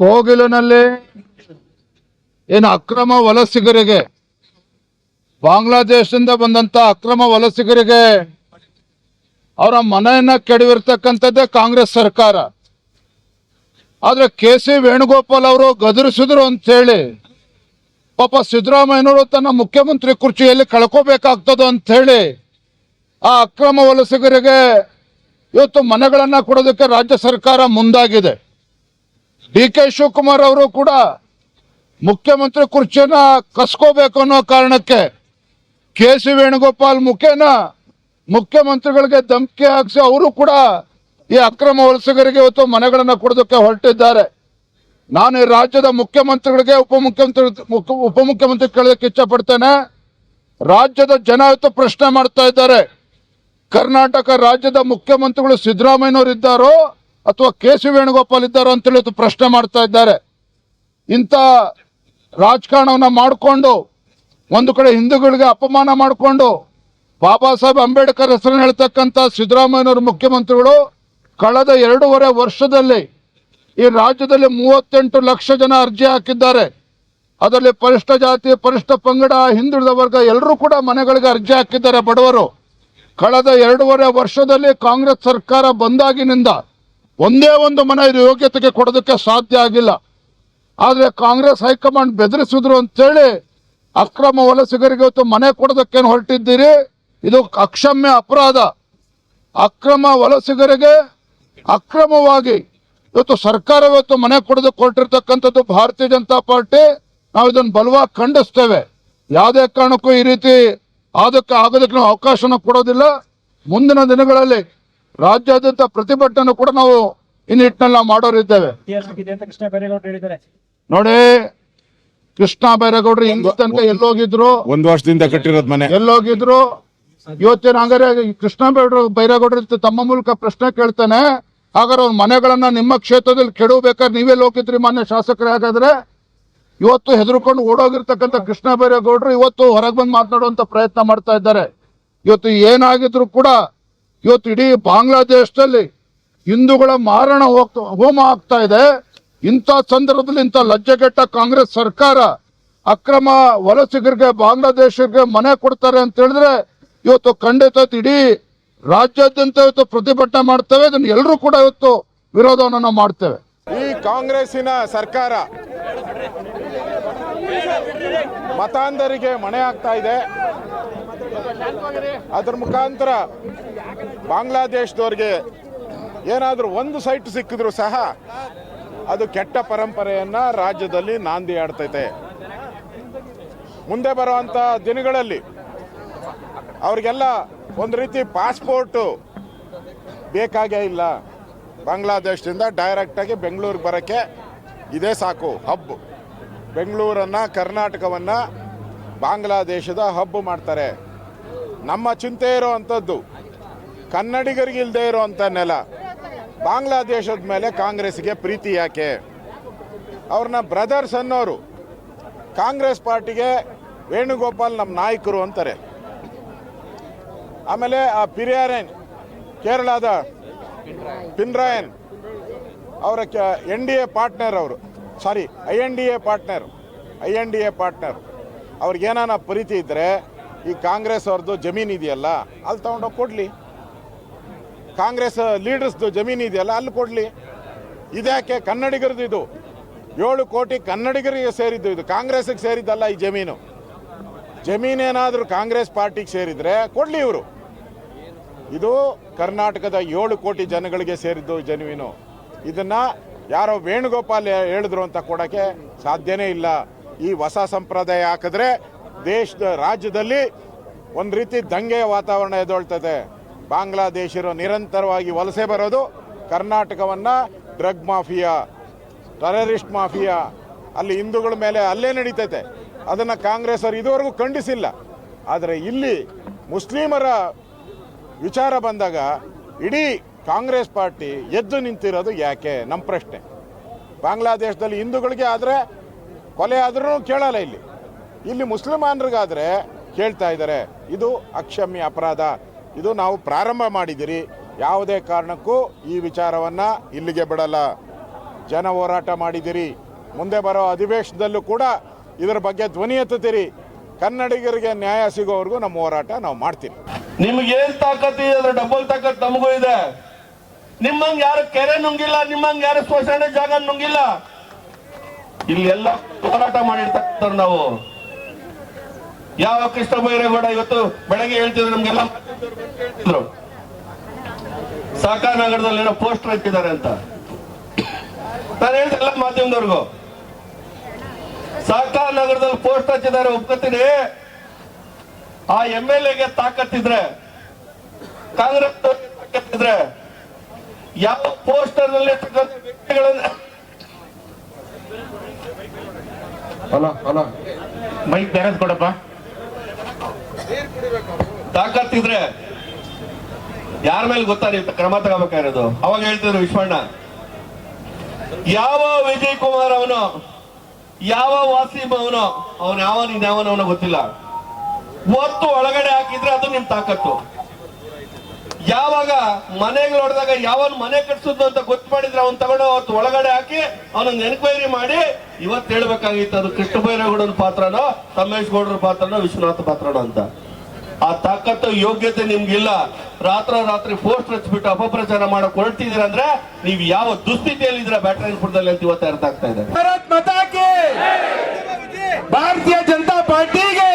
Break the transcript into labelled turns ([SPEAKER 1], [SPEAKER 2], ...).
[SPEAKER 1] ಕೋಗಿಲಿನಲ್ಲಿ ಏನು ಅಕ್ರಮ ವಲಸಿಗರಿಗೆ, ಬಾಂಗ್ಲಾದೇಶದಿಂದ ಬಂದಂತ ಅಕ್ರಮ ವಲಸಿಗರಿಗೆ ಅವರ ಮನೆಯನ್ನ ಕೆಡವಿರ್ತಕ್ಕಂಥದ್ದೇ ಕಾಂಗ್ರೆಸ್ ಸರ್ಕಾರ. ಆದ್ರೆ ಕೆ ಸಿ ವೇಣುಗೋಪಾಲ್ ಅವರು ಗದರಿಸಿದ್ರು ಅಂತ ಹೇಳಿ ಪಾಪ ಸಿದ್ದರಾಮಯ್ಯನವರು ತನ್ನ ಮುಖ್ಯಮಂತ್ರಿ ಕುರ್ಚಿಯಲ್ಲಿ ಕಳ್ಕೋಬೇಕಾಗ್ತದ ಅಂತ ಹೇಳಿ ಆ ಅಕ್ರಮ ವಲಸಿಗರಿಗೆ ಇವತ್ತು ಮನೆಗಳನ್ನ ಕೊಡೋದಕ್ಕೆ ರಾಜ್ಯ ಸರ್ಕಾರ ಮುಂದಾಗಿದೆ. ಡಿ ಕೆ ಶಿವಕುಮಾರ್ ಅವರು ಕೂಡ ಮುಖ್ಯಮಂತ್ರಿ ಕುರ್ಚಿಯನ್ನ ಕಸ್ಕೋಬೇಕು ಅನ್ನೋ ಕಾರಣಕ್ಕೆ ಕೆ ಸಿ ವೇಣುಗೋಪಾಲ್ ಮುಖೇನ ಮುಖ್ಯಮಂತ್ರಿಗಳಿಗೆ ಧಮಕಿ ಹಾಕಿಸಿ ಅವರು ಕೂಡ ಈ ಅಕ್ರಮ ವಲಸಿಗರಿಗೆ ಇವತ್ತು ಮನೆಗಳನ್ನ ಕೊಡೋದಕ್ಕೆ ಹೊರಟಿದ್ದಾರೆ. ನಾನು ಈ ರಾಜ್ಯದ ಮುಖ್ಯಮಂತ್ರಿಗಳಿಗೆ, ಉಪಮುಖ್ಯಮಂತ್ರಿ ಮುಖ್ಯ- ಉಪಮುಖ್ಯಮಂತ್ರಿ ಕೇಳೋದಕ್ಕೆ ಇಚ್ಛಪಡ್ತೇನೆ. ರಾಜ್ಯದ ಜನ ಇವತ್ತು ಪ್ರಶ್ನೆ ಮಾಡ್ತಾ ಇದ್ದಾರೆ. ಕರ್ನಾಟಕ ರಾಜ್ಯದ ಮುಖ್ಯಮಂತ್ರಿಗಳು ಸಿದ್ದರಾಮಯ್ಯನವರು ಇದ್ದಾರೋ ಅಥವಾ ಕೆ ಸಿ ವೇಣುಗೋಪಾಲ್ ಇದ್ದಾರೋ ಇವತ್ತು ಪ್ರಶ್ನೆ ಮಾಡ್ತಾ ಇದ್ದಾರೆ. ಇಂಥ ರಾಜಕಾರಣವನ್ನು ಮಾಡಿಕೊಂಡು, ಒಂದು ಕಡೆ ಹಿಂದೂಗಳಿಗೆ ಅಪಮಾನ ಮಾಡಿಕೊಂಡು, ಬಾಬಾ ಸಾಹೇಬ್ ಅಂಬೇಡ್ಕರ್ ಹೆಸರನ್ನು ಹೇಳ್ತಕ್ಕಂಥ ಸಿದ್ದರಾಮಯ್ಯನವರು ಮುಖ್ಯಮಂತ್ರಿಗಳು, ಕಳೆದ ಎರಡೂವರೆ ವರ್ಷದಲ್ಲಿ ಈ ರಾಜ್ಯದಲ್ಲಿ ಮೂವತ್ತೆಂಟು ಲಕ್ಷ ಜನ ಅರ್ಜಿ ಹಾಕಿದ್ದಾರೆ. ಅದರಲ್ಲಿ ಪರಿಷ್ಠ ಜಾತಿ, ಪರಿಷ್ಠ ಪಂಗಡ, ಹಿಂದುಳಿದ ವರ್ಗ ಎಲ್ಲರೂ ಕೂಡ ಮನೆಗಳಿಗೆ ಅರ್ಜಿ ಹಾಕಿದ್ದಾರೆ ಬಡವರು. ಕಳೆದ ಎರಡೂವರೆ ವರ್ಷದಲ್ಲಿ ಕಾಂಗ್ರೆಸ್ ಸರ್ಕಾರ ಬಂದಾಗಿನಿಂದ ಒಂದೇ ಒಂದು ಮನೆ ಇದು ಯೋಗ್ಯತೆಗೆ ಕೊಡೋದಕ್ಕೆ ಸಾಧ್ಯ ಆಗಿಲ್ಲ. ಆದರೆ ಕಾಂಗ್ರೆಸ್ ಹೈಕಮಾಂಡ್ ಬೆದರಿಸಿದ್ರು ಅಂತೇಳಿ ಅಕ್ರಮ ವಲಸಿಗರಿಗೆ ಇವತ್ತು ಮನೆ ಕೊಡೋದಕ್ಕೇನು ಹೊರಟಿದ್ದೀರಿ? ಇದು ಅಕ್ಷಮ್ಯ ಅಪರಾಧ. ಅಕ್ರಮ ವಲಸಿಗರಿಗೆ ಅಕ್ರಮವಾಗಿ ಇವತ್ತು ಸರ್ಕಾರ ಇವತ್ತು ಮನೆ ಕೊಡೋದಕ್ಕೆ ಹೊರಟಿರ್ತಕ್ಕಂಥದ್ದು ಭಾರತೀಯ ಜನತಾ ಪಾರ್ಟಿ. ನಾವು ಇದನ್ನು ಬಲವಾಗಿ ಖಂಡಿಸ್ತೇವೆ. ಯಾವುದೇ ಕಾರಣಕ್ಕೂ ಈ ರೀತಿ ಆದಕ್ಕೆ ಆಗೋದಕ್ಕೆ ನಾವು ಅವಕಾಶನ ಕೊಡೋದಿಲ್ಲ. ಮುಂದಿನ ದಿನಗಳಲ್ಲಿ ರಾಜ್ಯಾದ್ಯಂತ ಪ್ರತಿಭಟನೆ ಕೂಡ ನಾವು ಈ ನಿಟ್ಟಿನಲ್ಲಿ ನಾವು ಮಾಡೋರಿದ್ದೇವೆ.
[SPEAKER 2] ಇದೆ ಅಂತ ಕೃಷ್ಣ ಬೈರೇಗೌಡರು ಹೇಳಿದ್ದಾರೆ.
[SPEAKER 1] ನೋಡಿ ಕೃಷ್ಣ ಬೈರೇಗೌಡರು ಹಿಂಗ್ ತನಕ ಎಲ್ಲೋಗಿದ್ರು.
[SPEAKER 3] ಒಂದ್ ವರ್ಷದಿಂದ ಕಟ್ಟಿರೋದ್ ಮನೆ.
[SPEAKER 1] ಎಲ್ಲೋಗಿದ್ರು. ಇವತ್ತಿನ ಹಂಗಾರೆ ಈ ಕೃಷ್ಣ ಬೈರೇಗೌಡರು ತಮ್ಮ ಮೂಲಕ ಪ್ರಶ್ನೆ ಕೇಳ್ತಾನೆ. ಹಾಗಾದ್ರೆ ಅವ್ರ ಮನೆಗಳನ್ನ ನಿಮ್ಮ ಕ್ಷೇತ್ರದಲ್ಲಿ ಕೆಡಬೇಕಾದ್ರೆ ನೀವೇ ಹೋಗಿದ್ರಿ ಮಾನ್ಯ ಶಾಸಕರೇ ಹಾಗಾದ್ರೆ ಇವತ್ತು ಹೆದರ್ಕೊಂಡು ಓಡೋಗಿರ್ತಕ್ಕಂಥ ಕೃಷ್ಣ ಬೈರೇಗೌಡರು ಇವತ್ತು ಹೊರಗೆ ಬಂದು ಮಾತನಾಡುವಂತ ಪ್ರಯತ್ನ ಮಾಡ್ತಾ ಇದ್ದಾರೆ. ಇವತ್ತು ಏನಾಗಿದ್ರು ಕೂಡ ಇವತ್ತು ಇಡೀ ಬಾಂಗ್ಲಾದೇಶದಲ್ಲಿ ಹಿಂದೂಗಳ ಮಾರಣ ಹೋಗ್ತಾ ಹೋಮ ಆಗ್ತಾ ಇದೆ. ಇಂಥ ಸಂದರ್ಭದಲ್ಲಿ ಇಂಥ ಲಜ್ಜೆಗೆಟ್ಟ ಕಾಂಗ್ರೆಸ್ ಸರ್ಕಾರ ಅಕ್ರಮ ವಲಸಿಗರಿಗೆ, ಬಾಂಗ್ಲಾದೇಶಿಗರಿಗೆ ಮನೆ ಕೊಡ್ತಾರೆ ಅಂತ ಹೇಳಿದ್ರೆ ಇವತ್ತು ಖಂಡಿತ ಇಡೀ ರಾಜ್ಯಾದ್ಯಂತ ಇವತ್ತು ಪ್ರತಿಭಟನೆ ಮಾಡ್ತೇವೆ. ಇದನ್ನು ಎಲ್ಲರೂ ಕೂಡ ಇವತ್ತು ವಿರೋಧವನ್ನು ಮಾಡ್ತೇವೆ.
[SPEAKER 3] ಈ ಕಾಂಗ್ರೆಸ್ಸಿನ ಸರ್ಕಾರ ಮತಾಂಧರಿಗೆ ಮನೆ ಆಗ್ತಾ ಇದೆ. ಅದ್ರ ಮುಖಾಂತರ ಬಾಂಗ್ಲಾದೇಶದವ್ರಿಗೆ ಏನಾದರೂ ಒಂದು ಸೈಟ್ ಸಿಕ್ಕಿದ್ರು ಸಹ ಅದು ಕೆಟ್ಟ ಪರಂಪರೆಯನ್ನ ರಾಜ್ಯದಲ್ಲಿ ನಾಂದಿ ಆಡ್ತೈತೆ. ಮುಂದೆ ಬರುವಂಥ ದಿನಗಳಲ್ಲಿ ಅವ್ರಿಗೆಲ್ಲ ಒಂದು ರೀತಿ ಪಾಸ್ಪೋರ್ಟು ಬೇಕಾಗೇ ಇಲ್ಲ. ಬಾಂಗ್ಲಾದೇಶದಿಂದ ಡೈರೆಕ್ಟಾಗಿ ಬೆಂಗಳೂರಿಗೆ ಬರೋಕ್ಕೆ ಇದೇ ಸಾಕು ಹಬ್ ಬೆಂಗಳೂರನ್ನು, ಕರ್ನಾಟಕವನ್ನು ಬಾಂಗ್ಲಾದೇಶದ ಹಬ್ ಮಾಡ್ತಾರೆ. ನಮ್ಮ ಚಿಂತೆ ಇರೋ ಅಂಥದ್ದು ಕನ್ನಡಿಗರಿಗಿಲ್ಲದೆ ಇರೋವಂಥ ನೆಲ. ಬಾಂಗ್ಲಾದೇಶದ ಮೇಲೆ ಕಾಂಗ್ರೆಸ್ಗೆ ಪ್ರೀತಿ ಯಾಕೆ? ಅವ್ರನ್ನ ಬ್ರದರ್ಸ್ ಅನ್ನೋರು. ಕಾಂಗ್ರೆಸ್ ಪಾರ್ಟಿಗೆ ವೇಣುಗೋಪಾಲ್ ನಮ್ಮ ನಾಯಕರು ಅಂತಾರೆ. ಆಮೇಲೆ ಆ ಪಿರಿಯಾರೇನ್, ಕೇರಳದ ಪಿನ್ರಾಯನ್, ಅವರ ಎನ್ ಡಿ ಎ ಪಾರ್ಟ್ನರ್ ಅವರು. Sorry, I N D A partner, I N D A partner. ಅವ್ರಿಗೇನಾನ ಪ್ರೀತಿ ಇದ್ದರೆ ಈ ಕಾಂಗ್ರೆಸ್ ಅವ್ರದ್ದು ಜಮೀನು ಇದೆಯಲ್ಲ, ಅಲ್ಲಿ ತೊಗೊಂಡೋಗಿ ಕೊಡಲಿ. ಕಾಂಗ್ರೆಸ್ ಲೀಡರ್ಸ್ದು ಜಮೀನು ಇದೆಯಲ್ಲ, ಅಲ್ಲಿ ಕೊಡಲಿ. ಇದ್ಯಾಕೆ? ಕನ್ನಡಿಗರದ್ದು ಇದು. ಏಳು ಕೋಟಿ ಕನ್ನಡಿಗರಿಗೆ ಸೇರಿದ್ದು ಇದು. ಕಾಂಗ್ರೆಸ್ಗೆ ಸೇರಿದ್ದಲ್ಲ ಈ ಜಮೀನು. ಜಮೀನೇನಾದರೂ ಕಾಂಗ್ರೆಸ್ ಪಾರ್ಟಿಗೆ ಸೇರಿದ್ರೆ ಕೊಡಲಿ ಇವರು. ಇದು ಕರ್ನಾಟಕದ ಏಳು ಕೋಟಿ ಜನಗಳಿಗೆ ಸೇರಿದ್ದು ಜಮೀನು. ಇದನ್ನ ಯಾರೋ ವೇಣುಗೋಪಾಲ್ ಹೇಳಿದ್ರು ಅಂತ ಕೊಡೋಕ್ಕೆ ಸಾಧ್ಯನೇ ಇಲ್ಲ. ಈ ಹೊಸ ಸಂಪ್ರದಾಯ ಹಾಕಿದ್ರೆ ದೇಶದ ರಾಜ್ಯದಲ್ಲಿ ಒಂದು ರೀತಿ ದಂಗೆಯ ವಾತಾವರಣ ಎದ್ದೊಳ್ತದೆ ಬಾಂಗ್ಲಾದೇಶರು ನಿರಂತರವಾಗಿ ವಲಸೆ ಬರೋದು ಕರ್ನಾಟಕವನ್ನು ಡ್ರಗ್ ಮಾಫಿಯಾ, ಟೆರರಿಸ್ಟ್ ಮಾಫಿಯಾ, ಅಲ್ಲಿ ಹಿಂದೂಗಳ ಮೇಲೆ ಅಲ್ಲೇ ನಡೀತೈತೆ. ಅದನ್ನು ಕಾಂಗ್ರೆಸ್ ಅವರು ಇದುವರೆಗೂ ಖಂಡಿಸಿಲ್ಲ. ಆದರೆ ಇಲ್ಲಿ ಮುಸ್ಲಿಮರ ವಿಚಾರ ಬಂದಾಗ ಇಡೀ ಕಾಂಗ್ರೆಸ್ ಪಾರ್ಟಿ ಎದ್ದು ನಿಂತಿರೋದು ಯಾಕೆ? ನಮ್ಮ ಪ್ರಶ್ನೆ. ಬಾಂಗ್ಲಾದೇಶದಲ್ಲಿ ಹಿಂದೂಗಳಿಗೆ ಆದರೆ ಕೊಲೆ ಆದರೂ ಕೇಳಲ್ಲ ಇಲ್ಲಿ. ಇಲ್ಲಿ ಮುಸಲ್ಮಾನರಿಗಾದರೆ ಕೇಳ್ತಾ ಇದ್ದಾರೆ ಇದು ಅಕ್ಷಮ್ಯ ಅಪರಾಧ. ಇದು ನಾವು ಪ್ರಾರಂಭ ಮಾಡಿದಿರಿ. ಯಾವುದೇ ಕಾರಣಕ್ಕೂ ಈ ವಿಚಾರವನ್ನು ಇಲ್ಲಿಗೆ ಬಿಡಲ್ಲ. ಜನ ಹೋರಾಟ ಮಾಡಿದಿರಿ. ಮುಂದೆ ಬರೋ ಅಧಿವೇಶನದಲ್ಲೂ ಕೂಡ ಇದರ ಬಗ್ಗೆ ಧ್ವನಿ ಎತ್ತುತ್ತೀರಿ. ಕನ್ನಡಿಗರಿಗೆ ನ್ಯಾಯ ಸಿಗೋವರೆಗೂ ನಮ್ಮ ಹೋರಾಟ ನಾವು ಮಾಡ್ತೀವಿ.
[SPEAKER 4] ನಿಮ್ಗೆ ಏನ್ ತಾಕತ್ ಇದೆ ಅದ್ರ ಡಬಲ್ ತಾಕತ್ ನಮಗೂ ಇದೆ. ನಿಮ್ಮಂಗ್ ಯಾರು ಕೆರೆ ನುಂಗಿಲ್ಲ, ನಿಮ್ಮಂಗ್ ಯಾರು ಶೋಷಣೆ ಜಾಗ ನುಂಗಿಲ್ಲ. ಇಲ್ಲಿ ಎಲ್ಲ ಹೋರಾಟ ಮಾಡಿರ್ತಕ್ಕಂಥ ನಾವು. ಯಾವ ಕೃಷ್ಣ ಬೈರೇಗೌಡ ಇವತ್ತು ಬೆಳಗ್ಗೆ ಹೇಳ್ತಿದ್ರು ನಮ್ಗೆಲ್ಲ? ಹೇಳ್ತಿದ್ರು. ಸಾಕಾ ನಗರದಲ್ಲಿ ಏನೋ ಪೋಸ್ಟರ್ ಇಟ್ಟಿದ್ದಾರೆ ಅಂತ. ನಾನು ಹೇಳ್ದೆ ಎಲ್ಲ ಮಾಧ್ಯಮದವ್ರಿಗೂ. ಸಾಕಾ ನಗರದಲ್ಲಿ ಪೋಸ್ಟ್ ಹಚ್ಚಿದ್ದಾರೆ ಒಪ್ಕೋತೀನಿ. ಆ ಎಂ ಎಲ್ ಎಗೆ ತಾಕತ್ತಿದ್ರೆ ಕಾಂಗ್ರೆಸ್ ತಾಕತ್ತಿದ್ರೆ ಯಾವ ಪೋಸ್ಟರ್ನಲ್ಲಿ ಇರ್ತಕ್ಕಂಥ ವ್ಯಕ್ತಿಗಳನ್ನ
[SPEAKER 5] ಹಲೋ ಹಲೋ ಮೈಕ್ ಬೇರೆ ಕೊಡಪ್ಪ.
[SPEAKER 4] ತಾಕತ್ತಿದ್ರೆ ಯಾರ ಮೇಲೆ ಗೊತ್ತಾ ನೀವು ಕ್ರಮ ತಗೋಬೇಕಾಗಿರೋದು? ಅವಾಗ ಹೇಳ್ತಿದ್ರು ವಿಶ್ವಣ್ಣ, ಯಾವ ವಿಜಯ್ ಕುಮಾರ್ ಅವನು, ಯಾವ ವಾಸೀಮ್ ಅವನು ಅವನು ಯಾವ ಯಾವನವನ ಗೊತ್ತಿಲ್ಲ. ಒತ್ತು ಒಳಗಡೆ ಹಾಕಿದ್ರೆ ಅದು ನಿಮ್ ತಾಕತ್ತು. ಯಾವಾಗ ಮನೆಗೆ ನೋಡಿದಾಗ ಯಾವನ್ ಮನೆ ಕಟ್ಸುದು ಅಂತ ಗೊತ್ತು ಮಾಡಿದ್ರೆ ಅವ್ನ್ ತಗೊಂಡು ಅವತ್ತು ಒಳಗಡೆ ಹಾಕಿ ಅವನ ಎನ್ಕ್ವೈರಿ ಮಾಡಿ ಇವತ್ತು ಹೇಳ್ಬೇಕಾಗಿತ್ತು ಅದು ಕೃಷ್ಣ ಬೈರೇಗೌಡನ ಪಾತ್ರನೋ, ತಮ್ಮೇಶ್ ಗೌಡರ ಪಾತ್ರನೋ, ವಿಶ್ವನಾಥ ಪಾತ್ರನೋ ಅಂತ. ಆ ತಾಕತ್ತು ಯೋಗ್ಯತೆ ನಿಮ್ಗಿಲ್ಲ. ರಾತ್ರ ರಾತ್ರಿ ಪೋಸ್ಟ್ ಹಚ್ಬಿಟ್ಟು ಅಪಪ್ರಚಾರ ಮಾಡಕ್ ಹೊರಟಿದ್ದೀರ ಅಂದ್ರೆ ನೀವು ಯಾವ ದುಸ್ಥಿತಿಯಲ್ಲಿದ್ರ ಬ್ಯಾಟರಾಯನಪುರದಲ್ಲಿ ಅಂತ ಇವತ್ತು ಅರ್ಥ ಆಗ್ತಾ ಇದೆ.
[SPEAKER 5] ಭಾರತೀಯ ಜನತಾ ಪಾರ್ಟಿಗೆ.